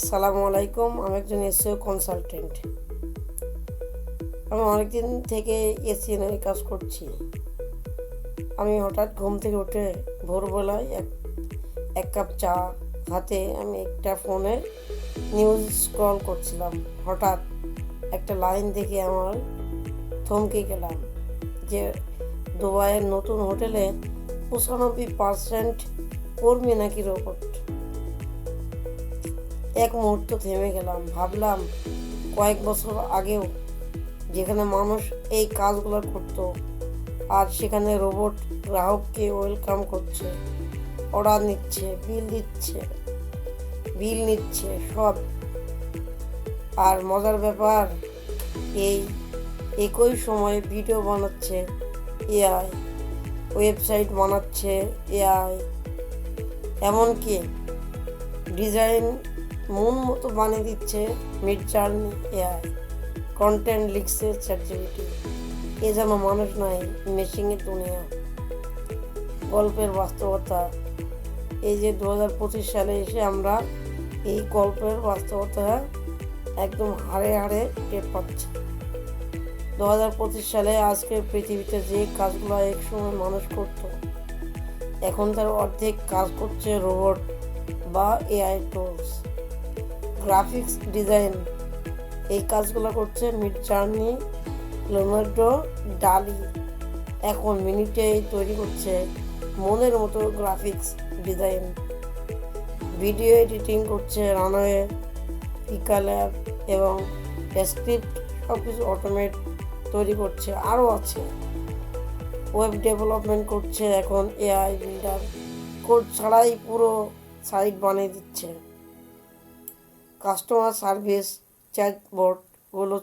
আসসালামু আলাইকুম, আমি একজন এসিও কনসালটেন্ট আমি অনেকদিন থেকে এসি নিয়ে কাজ করছি। আমি হঠাৎ ঘুম থেকে উঠে ভোরবেলায় এক এক কাপ চা হাতে আমি একটা ফোনে নিউজ স্ক্রল করছিলাম। হঠাৎ একটা লাইন দেখে আমার থমকে গেলাম যে দুবাইয়ের নতুন হোটেলে পঁচানব্বই পার্সেন্ট কর্মী নাকি রোবট এক মুহূর্ত থেমে গেলাম, ভাবলাম কয়েক বছর আগেও যেখানে মানুষ এই কাজগুলো করত আর সেখানে রোবট গ্রাহককে ওয়েলকাম করছে, অর্ডার নিচ্ছে, বিল দিচ্ছে, বিল নিচ্ছে, সব। আর মজার ব্যাপার, এই একই সময়ে ভিডিও বানাচ্ছে এআই, ওয়েবসাইট বানাচ্ছে এআই, এমনকি ডিজাইন মন মতো বানিয়ে দিচ্ছে মিড জার্নি, এআই। কন্টেন্ট লিখছে চ্যাটজিপিটি এ যেন মানুষ নয় মেশিংয়ের দুনিয়া। গল্পের বাস্তবতা। এই যে দু হাজার পঁচিশ সালে এসে আমরা এই গল্পের বাস্তবতা একদম হাড়ে হাড়ে টের পাচ্ছি। দু হাজার পঁচিশ সালে আজকের পৃথিবীতে যে কাজগুলো একসময় মানুষ করতো, এখন তার অর্ধেক কাজ করছে রোবট বা এআই টুলস গ্রাফিক্স ডিজাইন এই কাজগুলো করছে মিড জার্নি লোনার্ডো ডালি এখন মিনিটেই তৈরি করছে মনের মতো গ্রাফিক্স ডিজাইন ভিডিও এডিটিং করছে রানওয়ে পিকা ল্যাব এবং স্ক্রিপ্ট সব কিছু অটোমেট তৈরি করছে। আরও আছে। ওয়েব ডেভেলপমেন্ট করছে এখন এআই বিল্ডার কোড ছাড়াই পুরো সাইট বানিয়ে দিচ্ছে। Customer service চ্যাটবোর্ডগুলো